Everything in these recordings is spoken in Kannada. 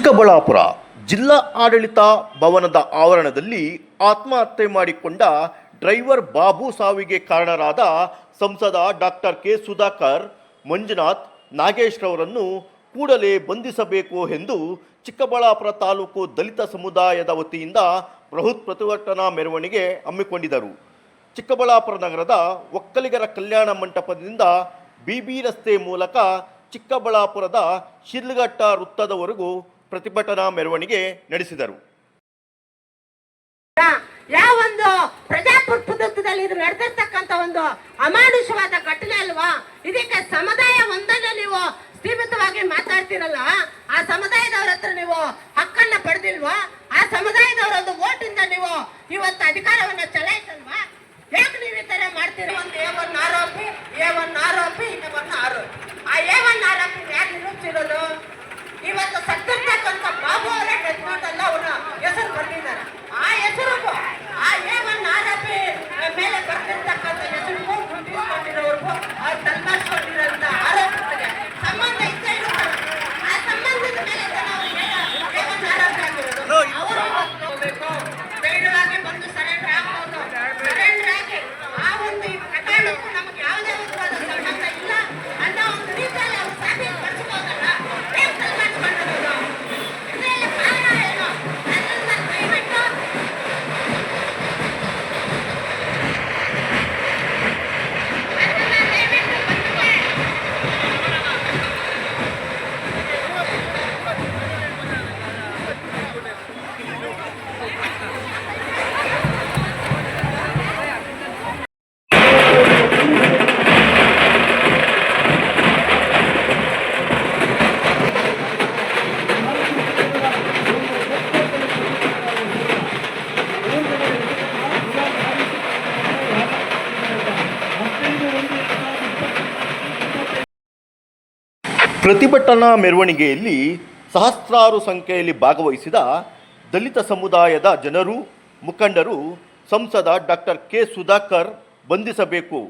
ಚಿಕ್ಕಬಳ್ಳಾಪುರ ಜಿಲ್ಲಾ ಆಡಳಿತ ಭವನದ ಆವರಣದಲ್ಲಿ ಆತ್ಮಹತ್ಯೆ ಮಾಡಿಕೊಂಡ ಡ್ರೈವರ್ ಬಾಬು ಸಾವಿಗೆ ಕಾರಣರಾದ ಸಂಸದ ಡಾಕ್ಟರ್ ಕೆ ಸುಧಾಕರ್, ಮಂಜುನಾಥ್, ನಾಗೇಶ್ ರವರನ್ನು ಕೂಡಲೇ ಬಂಧಿಸಬೇಕು ಎಂದು ಚಿಕ್ಕಬಳ್ಳಾಪುರ ತಾಲೂಕು ದಲಿತ ಸಮುದಾಯದ ವತಿಯಿಂದ ಬೃಹತ್ ಪ್ರತಿಭಟನಾ ಮೆರವಣಿಗೆ ಹಮ್ಮಿಕೊಂಡಿದ್ದರು. ಚಿಕ್ಕಬಳ್ಳಾಪುರ ನಗರದ ಒಕ್ಕಲಿಗರ ಕಲ್ಯಾಣ ಮಂಟಪದಿಂದ ಬಿಬಿ ರಸ್ತೆ ಮೂಲಕ ಚಿಕ್ಕಬಳ್ಳಾಪುರದ ಶಿರ್ಲಘಟ್ಟ ವೃತ್ತದವರೆಗೂ ಪ್ರತಿಭಟನಾ ಮೆರವಣಿಗೆ ನಡೆಸಿದರು. ಯಾವೊಂದು ಪ್ರಜಾಪ್ರಭುತ್ವದಲ್ಲಿ ಇದು ನಡೆದಿರ್ತಕ್ಕಂಥ ಒಂದು ಅಮಾನುಷವಾದ ಘಟನೆ ಅಲ್ವಾ? ಪ್ರತಿಭಟನಾ ಮೆರವಣಿಗೆಯಲ್ಲಿ ಸಹಸ್ರಾರು ಸಂಖ್ಯೆಯಲ್ಲಿ ಭಾಗವಹಿಸಿದ ದಲಿತ ಸಮುದಾಯದ ಜನರು, ಮುಖಂಡರು, ಸಂಸದ ಡಾಕ್ಟರ್ ಕೆ ಸುಧಾಕರ್ ಬಂಧಿಸಬೇಕು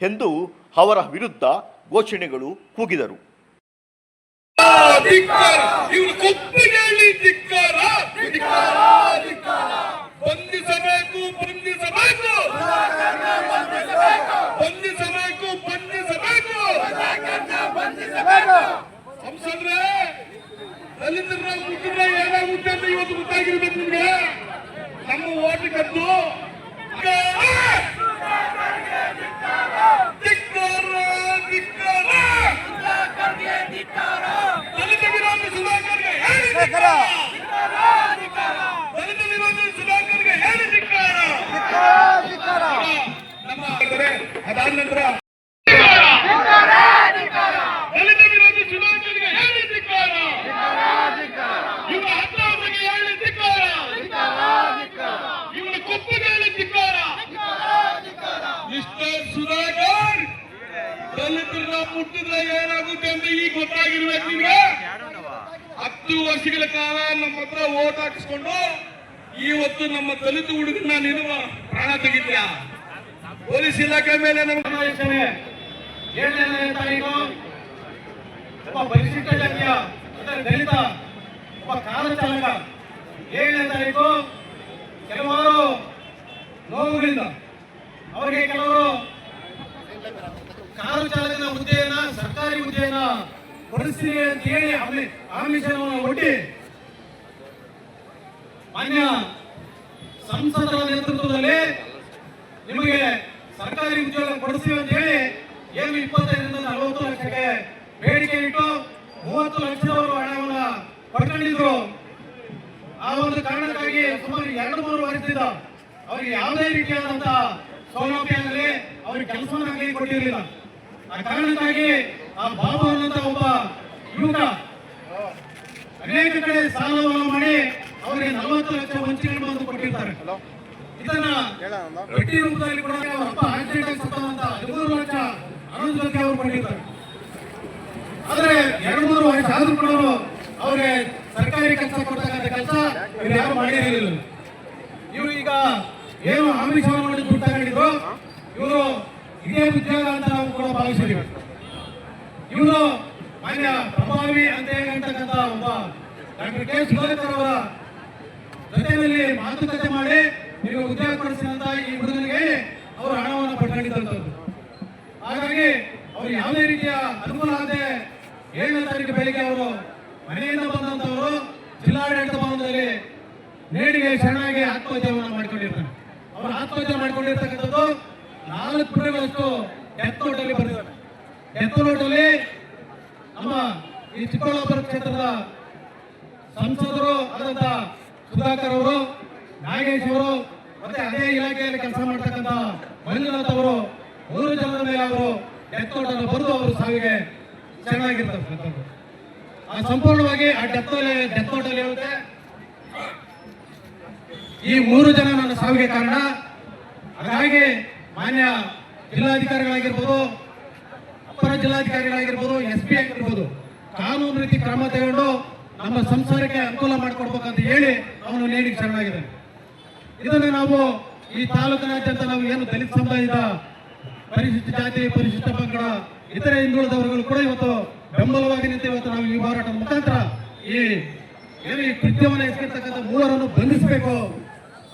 ಎಂದು ಅವರ ವಿರುದ್ಧ ಘೋಷಣೆಗಳು ಕೂಗಿದರು. ಬಂಧಿಸಬೇಕು ಬಂಧಿಸಬೇಕು ಬಂಧಿಸಬೇಕು ಸಂಸದ್ರೆ ದಲಿತರ ಮುಟ್ಟಿದ್ರೆ ಏನಾಗುತ್ತೆ ಅಂತ ಇವತ್ತು ಗೊತ್ತಾಗಿರ್ಬೇಕು ನಿಮ್ಗೆ ನಮ್ಮ ಓಟ್ ಕದ್ದು ಧಿಕ್ಕಾರ ಧಿಕ್ಕಾರ ದಲಿತ ವಿರೋಧಿ ಸುಧಾಕರ್ಗೆ ಹೇಳಿ ಧಿಕ್ಕಾರ ದಲಿತ ವಿರೋಧಿ ಸುಧಾಕರ್ಗೆ ಹೇಳಿ ಧಿಕ್ಕಾರ ನಮ್ಮ ಅದಾದ ನಂತರ ದಲಿತ ವಿರೋಧಿ ಸುಧಾಕರ್ಗೆ ಹೇಳಿ ಧಿಕ್ಕಾರ ಇವರ ಹತ್ತಾವರಿಗೆ ಹೇಳಿ ಧಿಕ್ಕಾರ ಇವರ ಕೊಪ್ಪಿಗೆ ಧಿಕ್ಕಾರ ಮಿಸ್ಟರ್ ಸುಧಾಕರ್ ದಲಿತರನ್ನ ಮುಟ್ಟಿದ್ರೆ ಏನಾಗುತ್ತೆ ಅಂತ ಈಗ ಗೊತ್ತಾಗಿರ್ಬೇಕು ನಿಮ್ಗೆ? ಹತ್ತು ವರ್ಷಗಳ ಕಾಲ ನಮ್ಮ ಹತ್ರ ಓಟ್ ಹಾಕಿಸ್ಕೊಂಡು ಇವತ್ತು ನಮ್ಮ ದಲಿತ ಹುಡುಗನ ನೀನು ಪ್ರಾಣ ತೆಗಿದ್ಯಾ ಪೊಲೀಸ್ ಇಲಾಖೆ ಮೇಲೆ ನಮ್ಮ ಏಳನೇ ಪರಿಶಿಷ್ಟ ಜಾತಿಯ ದಲಿತ, ಒಬ್ಬ ಕಾರು ಚಾಲಕ. ಏಳನೇ ತಾರೀಕು ಕೆಲವಾರು ನೋವುಗಳಿಂದ ಅವರಿಗೆ ಕೆಲವರು ಕಾರು ಚಾಲಕನ ಹುದ್ದೆಯನ್ನ, ಸರ್ಕಾರಿ ಹುದ್ದೆಯನ್ನ ಪರಿಸ್ಥಿತಿ ಅಂತ ಹೇಳಿ ಆಮಿ- ಆಮಿಷವನ್ನು ಒಡ್ಡಿ ಮಾನ್ಯ ಸಂಸದರ ನೇತೃತ್ವದಲ್ಲಿ ನಿಮಗೆ ಸರ್ಕಾರಿ ಉದ್ಯೋಗ ಕೊಡಿಸ್ತೀವಿ ಅಂತ ಹೇಳಿ ಏನು ಇಪ್ಪತ್ತೈದರಿಂದ ನಲವತ್ತು ಲಕ್ಷಕ್ಕೆ ಬೇಡಿಕೆ ಇಟ್ಟು ಮೂವತ್ತು ಲಕ್ಷದವರು ಹಣವನ್ನು ಪಡ್ಕೊಂಡಿದ್ರು ಆ ಒಂದು ಕಾರಣಕ್ಕಾಗಿ ಸುಮಾರು ಎರಡು ಮೂರು ವರ್ಷದಿಂದ ಅವರಿಗೆ ಯಾವುದೇ ರೀತಿಯಾದಂತ ಸೌಲಭ್ಯ ಆಗಲಿ ಅವ್ರಿಗೆ ಕೆಲಸವನ್ನಾಗಲಿ ಕೊಟ್ಟಿರಲಿಲ್ಲ. ಆ ಕಾರಣಕ್ಕಾಗಿ ಆ ಬಾಬು ಅನ್ನಂತ ಒಬ್ಬ ಯುವಕ ಅನೇಕ ಕಡೆ ಸಾಲ ಮಾಡಿ ಅವರಿಗೆ ನಲವತ್ತು ಲಕ್ಷ ವಂಚನೆಗಳು ಬಂದು ಕೊಟ್ಟಿರ್ತಾರೆ. ಇದನ್ನ ಬಡ್ಡಿ ರೂಪದಲ್ಲಿ ಕೂಡ ಅವರ ಅಪ್ಪ ಆಕ್ಸಿಡೆಂಟ್ ಆಗಿ ಸತ್ತಂತ ಹದಿಮೂರು ಲಕ್ಷ ಹನ್ನೊಂದು ಲಕ್ಷ ಅವರು ಕೊಟ್ಟಿರ್ತಾರೆ ಆದ್ರೆ ಎರಡು ಮೂರು ವರ್ಷ ಆದ್ರೂ ಕೂಡ ಅವರು ಅವ್ರಿಗೆ ಸರ್ಕಾರಿ ಕೆಲಸ ಕೊಡ್ತಕ್ಕಂಥ ಕೆಲಸ ಇವ್ರು ಯಾರು ಮಾಡಿರಲಿಲ್ಲ ಇವರು ಈಗ ಏನು ಆಮಿಷ ಮಾಡಿ ದುಡ್ಡು ತಗೊಂಡಿದ್ರು ಇವರು ಇದೇ ಉದ್ಯೋಗ ಅಂತ ನಾವು ಕೂಡ ಭಾವಿಸಿದ್ದೀವಿ ಇವರು ಮಾನ್ಯ ಪ್ರಭಾವಿ ಅಂತ ಹೇಳ್ತಕ್ಕಂಥ ಒಬ್ಬ ಡಾಕ್ಟರ್ ಕೆ ಸುಧಾಕರ್ ಅವರ ಜೊತೆಯಲ್ಲಿ ಮಾತುಕತೆ ಮಾಡಿ ನೀವು ಉದ್ಯೋಗ ಕೊಡಿಸಿದಂತ ಈ ಹುಡುಗನಿಗೆ ಅವರು ಹಣವನ್ನು ಪಡ್ಕೊಂಡಿದ್ದಂಥದ್ದು ಹಾಗಾಗಿ ಅವ್ರು ಯಾವುದೇ ರೀತಿಯ ಅನುಕೂಲ ಆಗದೆ ಏಳನೇ ತಾರೀಕು ಬೆಳಿಗ್ಗೆ ಅವರು ಮನೆಯಿಂದ ಬಂದಂತವರು ಜಿಲ್ಲಾಡಳಿತ ಭವನದಲ್ಲಿ ನೇಡಿಗೆ ಶರಣಾಗಿ ಆತ್ಮಹತ್ಯೆಯನ್ನು ಮಾಡಿಕೊಂಡಿರ್ತಾರೆ. ಅವರು ಆತ್ಮಹತ್ಯೆ ಮಾಡಿಕೊಂಡಿರ್ತಕ್ಕಂಥದ್ದು ನಾಲ್ಕು ಪುಟಗಳಷ್ಟು ಡೆತ್ ನೋಟಲ್ಲಿ ಬರೆದಿದ್ದಾರೆ ಡೆತ್ ನಮ್ಮ ಈ ಚಿಕ್ಕಬಳ್ಳಾಪುರ ಕ್ಷೇತ್ರದ ಸಂಸದರು ಆದಂತ ಸುಧಾಕರ್ ಅವರು, ನಾಗೇಶ್ ಅವರು ಮತ್ತೆ ಅದೇ ಇಲಾಖೆಯಲ್ಲಿ ಕೆಲಸ ಮಾಡ್ತಕ್ಕಂಥ ಮಂಜುನಾಥ್ ಅವರು, ಮೂರು ಜನರ ಮೇಲೆ ಅವರು ಡೆತ್ ನೋಟನ್ನು ಬರೆದು ಅವರು ಸಾವಿಗೆ ಚೆನ್ನಾಗಿರ್ತಕ್ಕಂಥದ್ದು ಆ ಸಂಪೂರ್ಣವಾಗಿ ಆ ಡೆತ್ ಡೆತ್ ನೋಟಲ್ಲಿ ಹೇಳುತ್ತೆ. ಈ ಮೂರು ಜನ ನನ್ನ ಸಾವಿಗೆ ಕಾರಣ. ಹಾಗಾಗಿ ಮಾನ್ಯ ಜಿಲ್ಲಾಧಿಕಾರಿಗಳಾಗಿರ್ಬೋದು ಅಪರ ಜಿಲ್ಲಾಧಿಕಾರಿಗಳಾಗಿರ್ಬೋದು ಎಸ್ ಪಿ ಆಗಿರ್ಬೋದು, ಕಾನೂನು ರೀತಿ ಕ್ರಮ ತಗೊಂಡು ನಮ್ಮ ಸಂಸಾರಕ್ಕೆ ಅನುಕೂಲ ಮಾಡಿಕೊಡ್ಬೇಕಂತ ಹೇಳಿ ಅವನು ನೇಣಿಗೆ ಶರಣಾಗಿದ್ದಾನೆ. ಇದನ್ನು ನಾವು ಈ ತಾಲೂಕಿನಾದ್ಯಂತ ನಾವು ಏನು ದಲಿತ ಸಮುದಾಯದ ಪರಿಶಿಷ್ಟ ಜಾತಿ, ಪರಿಶಿಷ್ಟ ಪಂಗಡ, ಇತರೆ ಹಿಂದುಳಿದವರುಗಳು ಕೂಡ ಇವತ್ತು ಬೆಂಬಲವಾಗಿ ನಿಂತು ಇವತ್ತು ನಾವು ಈ ಹೋರಾಟದ ಮುಖಾಂತರ ಈ ಏನು ಈ ಕೃತ್ಯವನ್ನು ಎಸಗಿರ್ತಕ್ಕಂಥ ಮೂವರನ್ನು ಬಂಧಿಸಬೇಕು.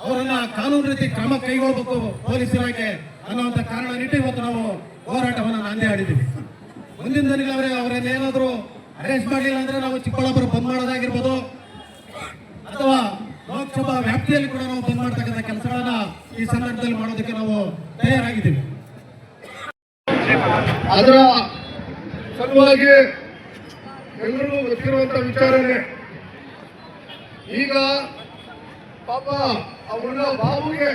ಅವರನ್ನ ಕಾನೂನು ರೀತಿ ಕ್ರಮ ಕೈಗೊಳ್ಳಬೇಕು ಪೊಲೀಸ್ ಇಲಾಖೆ ಅನ್ನುವಂತ ಕಾರಣ ಇಟ್ಟು ಇವತ್ತು ನಾವು ಹೋರಾಟವನ್ನು ನಾಂದಿ ಆಡಿದ್ದೀವಿ. ಮುಂದಿನ ದಿನಗಳವರೆ ಅವರನ್ನ ಏನಾದರೂ ಅರೆಸ್ಟ್ ಮಾಡಲಿಲ್ಲ ಅಂದ್ರೆ ನಾವು ಚಿಕ್ಕಬಳ್ಳಾಪುರ ಬಂದ್ ಮಾಡೋದಾಗಿರ್ಬೋದು. ಅಥವಾ ಲೋಕಸಭಾ ವ್ಯಾಪ್ತಿಯಲ್ಲಿ ಕೂಡ ನಾವು ಬಂದ್ ಮಾಡ್ತಕ್ಕಂಥ ಕೆಲಸಗಳನ್ನ ಈ ಸಂದರ್ಭದಲ್ಲಿ ಮಾಡೋದಕ್ಕೆ ನಾವು ತಯಾರಾಗಿದ್ದೀವಿ. ಅದರ ಸಲುವಾಗಿ ಎಲ್ಲರೂ ಗೊತ್ತಿರುವಂತ ವಿಚಾರನೆ ಈಗ ಪಾಪ ಅವನ್ನ ಬಾಬುಗೆ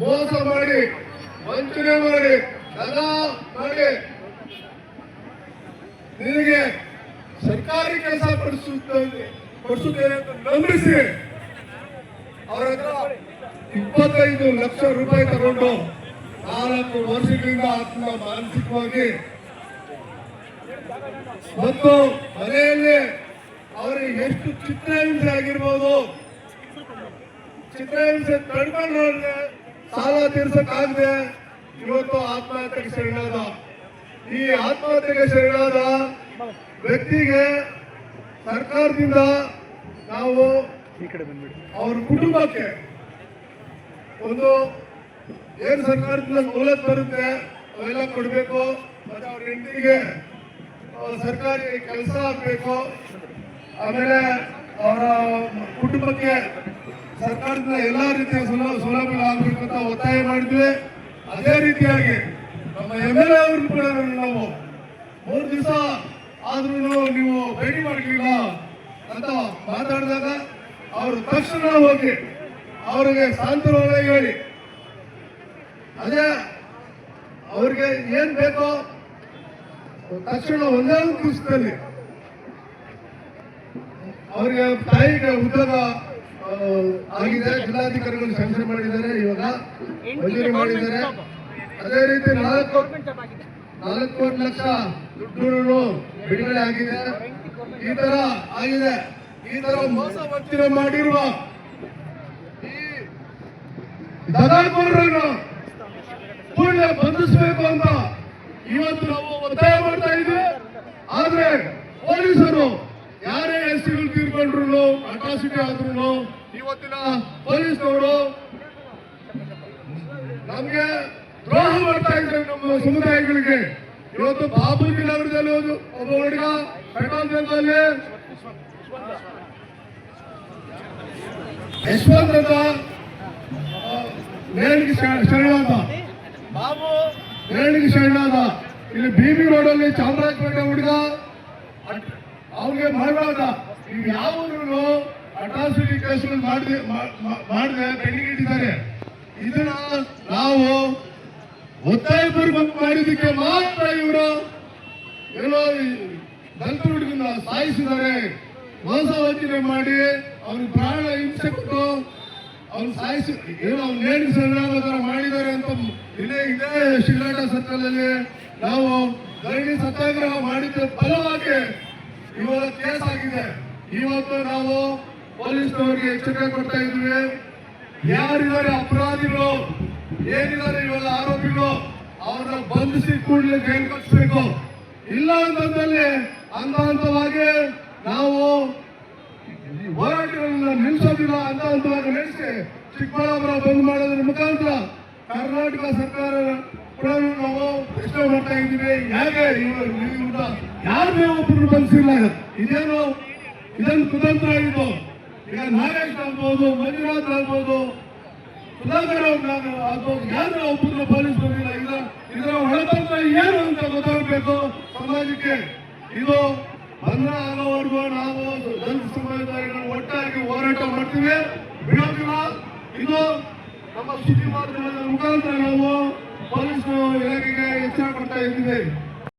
ಮೋಸ ಮಾಡಿ, ವಂಚನೆ ಮಾಡಿ ಎಲ್ಲ ಮಾಡಿ ನಿನಗೆ ಸರ್ಕಾರಿ ಕೆಲಸ ಪಡಿಸುತ್ತೇನೆ ಕೊಡಿಸುತ್ತೇನೆ ಅಂತ ನಂಬಿಸಿ ಅವರ ಹತ್ರ ಇಪ್ಪತ್ತೈದು ಲಕ್ಷ ರೂಪಾಯಿ ತಗೊಂಡು ನಾಲ್ಕು ವರ್ಷಗಳಿಂದ ಆತನ ಮಾನಸಿಕವಾಗಿ ಮತ್ತು ಮನೆಯಲ್ಲಿ ಅವರಿಗೆ ಎಷ್ಟು ಚಿತ್ರಹಿಂಸೆ ಆಗಿರ್ಬೋದು? ಚಿತ್ರಹಿಂಸೆ ತಡ್ಕೊಂಡ್ರೆ ಸಾಲ ತೀರ್ಸಕ್ಕಾಗದೆ ಇವತ್ತು ಆತ್ಮಹತ್ಯೆಗೆ ಶರಣಾದ. ಈ ಆತ್ಮಹತ್ಯೆಗೆ ಶರಣಾದ ವ್ಯಕ್ತಿಗೆ ಸರ್ಕಾರದಿಂದ ನಾವು ಅವ್ರ ಕುಟುಂಬಕ್ಕೆ ಒಂದು ಏನ್ ಸರ್ಕಾರದಿಂದ ಸವಲತ್ತು ಬರುತ್ತೆ ಅವೆಲ್ಲ ಕೊಡಬೇಕು, ಮತ್ತೆ ಅವ್ರ ಹೆಂಡತಿಗೆ ಸರ್ಕಾರಿ ಕೆಲಸ ಆಗಬೇಕು. ಆಮೇಲೆ ಅವರ ಕುಟುಂಬಕ್ಕೆ ಸರ್ಕಾರದಿಂದ ಎಲ್ಲ ರೀತಿಯ ಸುಲಭ ಆಗ್ಬೇಕು ಅಂತ ಒತ್ತಾಯ ಮಾಡಿದ್ವಿ. ಅದೇ ರೀತಿಯಾಗಿ ನಮ್ಮ ಎಂ ಎಲ್ ಎ ಅವ್ರನ್ನ ಕೂಡ ನಾವು ಮೂರು ದಿವಸ ಆದ್ರೂ ನೀವು ಭೇಟಿ ಮಾಡಲಿಲ್ಲ ಅಂತ ಮಾತಾಡಿದಾಗ ಅವರು ತಕ್ಷಣ ಹೋಗಿ ಅವರಿಗೆ ಸಾಂತ್ವನ ಹೇಳಿ. ಅದೇ ಅವ್ರಿಗೆ ಏನ್ ಬೇಕೋ ತಕ್ಷಣ ಒಂದೇ ಒಂದು ದಿವಸದಲ್ಲಿ ಅವರಿಗೆ ತಾಯಿಗೆ ಉದ್ಯೋಗ ಆಗಿದೆ, ಜಿಲ್ಲಾಧಿಕಾರಿಗಳು ಸಂಚಲನ ಮಾಡಿದ್ದಾರೆ ಇವಾಗ. ಮಂಜೂರಿ ಮಾಡಿದ್ದಾರೆ. ಅದೇ ರೀತಿ ನಾಲ್ಕು ನಾಲ್ಕು ಲಕ್ಷ ದುಡ್ಡು ಬಿಡುಗಡೆ ಆಗಿದೆ. ಈ ತರ ಆಗಿದೆ. ಈ ತರ ಮೋಸ ವಂಚನೆ ಮಾಡಿರುವ ದಗಾಕೋರರನ್ನು ಕೂಡಲೇ ಬಂಧಿಸಬೇಕು ಅಂತ ಇವತ್ತು ನಾವು ಒತ್ತಾಯ ಮಾಡ್ತಾ ಇದ್ವಿ ಆದ್ರೆ ಪೊಲೀಸರು ಯಾರೇ ತೀರ್ಕೊಂಡ್ರು ಅಟ್ರಾಸಿಟಿ ಆದ್ರೂ ಇವತ್ತಿನ ಪೊಲೀಸ್ನವರು ನಮ್ಗೆ ದ್ರೋಹ ಮಾಡ್ತಾ ಇದ್ದಾರೆ ನಮ್ಮ ಸಮುದಾಯಗಳಿಗೆ. ಇವತ್ತು ಬಾಬುಜಿ ನಗರದಲ್ಲಿ ಒಂದು ಒಬ್ಬ ಹುಡುಗ ಪೆಟ್ರೋಲ್ ಬಂಕಲ್ಲಿ ಯಶವಂತ ಅಂತ ಶರಣಾದ. ಬಾಬು. ನೇಣಿಗೆ ಶರಣಾದ. ಇಲ್ಲಿ ಬಿ ರೋಡಲ್ಲಿ ಚಾಮರಾಜಪೇಟೆ ಹುಡುಗ ಅವ್ರಿಗೆ ಮಾಡಬಾರ್ದ ಇವ್ ಯಾವಾಗಲೂ ಅಟ್ರಾಸಿಟಿ ಕೇಸ್ಗಳು ಮಾಡಿದೆ ಮಾಡಿದೆ ಬೆನ್ನಿಗಿಟ್ಟಿದ್ದಾರೆ ಇದನ್ನ ನಾವು ಒತ್ತಾಯಪೂರ್ವಕ ಮಾಡಿದ್ದಕ್ಕೆ ಮಾತ್ರ ಇವರು ಏನೋ ದಲಿತ ಹುಡುಗನ ಸಾಯಿಸಿದ್ದಾರೆ. ಮೋಸ ವಂಚನೆ ಮಾಡಿ ಅವ್ರಿಗೆ ಪ್ರಾಣ ಹಿಂಸೆ ಕೊಟ್ಟು ಅವ್ನು ಸಾಯಿಸಿ ಏನೋ ಅವ್ನು ನೇಣಿ ಥರ ಮಾಡಿದ್ದಾರೆ ಅಂತ ಇದೇ ಇದೇ ಶಿಲಾಟ ಸರ್ಕಲ್ ಅಲ್ಲಿ ನಾವು ಧರಣಿ ಸತ್ಯಾಗ್ರಹ ಮಾಡಿದ ಫಲವಾಗಿ ಇವತ್ತು ಇವತ್ತು ನಾವು ಪೊಲೀಸ್ನವರಿಗೆ ಎಚ್ಚರಿಕೆ ಕೊಡ್ತಾ ಇದ್ವಿ ಯಾರಿದ್ದಾರೆ ಅಪರಾಧಿಗಳು, ಏನಿದ್ದಾರೆ ಇವಾಗ ಆರೋಪಿಗಳು, ಅವ್ರನ್ನ ಬಂಧಿಸಿ ಕೂಡಲೇ ಜೈಲು ಕಳಿಸ್ಬೇಕು. ಇಲ್ಲ ಅಂತಂದಲ್ಲಿ ಹಂತ ಹಂತವಾಗಿ ನಾವು ಹೋರಾಟಗಳನ್ನ ನಿಲ್ಲಿಸೋದಿಲ್ಲ ಹಂತ ಹಂತವಾಗಿ ನಡೆಸಿ ಚಿಕ್ಕಬಳ್ಳಾಪುರ ಬಂದ್ ಮಾಡೋದ್ರ ಮುಖಾಂತರ ಕರ್ನಾಟಕ ಸರ್ಕಾರ ನಾವು ಪ್ರಶ್ನೆ ಮಾಡ್ತಾ ಇದ್ದೀವಿ. ಯಾಕೆ ಇವರು ಯಾರು ಒಬ್ಬರು ಬಂದಿಲ್ಲ ಇದೇನು ಇದೊಂದು ಕುತಂತ್ರ ಇದು. ಈಗ ನಾಗೇಶ್ ಆಗ್ಬೋದು, ಮಂಜುನಾಥ್ ಆಗ್ಬೋದು, ಸುಧಾಕರ್ ಆಗ್ಬೋದು ಯಾರು ಒಬ್ಬರನ್ನ ಪೊಲೀಸ್ ಬಂದಿಲ್ಲ ಇದರ ಇದರ ಒಳತಂತ್ರ ಏನು ಅಂತ ಗೊತ್ತಾಗಬೇಕು ಸಮಾಜಕ್ಕೆ. ಇದು ಬಂಧ ಆಗೋವರೆಗೂ ನಾವು ದಲಿತ ಸಮುದಾಯಗಳು ಒಟ್ಟಾಗಿ ಹೋರಾಟ ಮಾಡ್ತೀವಿ. ಬಿಡೋದಿಲ್ಲ. ಇದು ನಮ್ಮ ಸುದ್ದಿ ಮಾಧ್ಯಮದ ಮುಖಾಂತರ ನಾವು ಪೊಲೀಸ್ ಇಲಾಖೆಗೆ ಎಚ್ಚರ ಕೊಡ್ತಾ ಇದ್ದೀವಿ.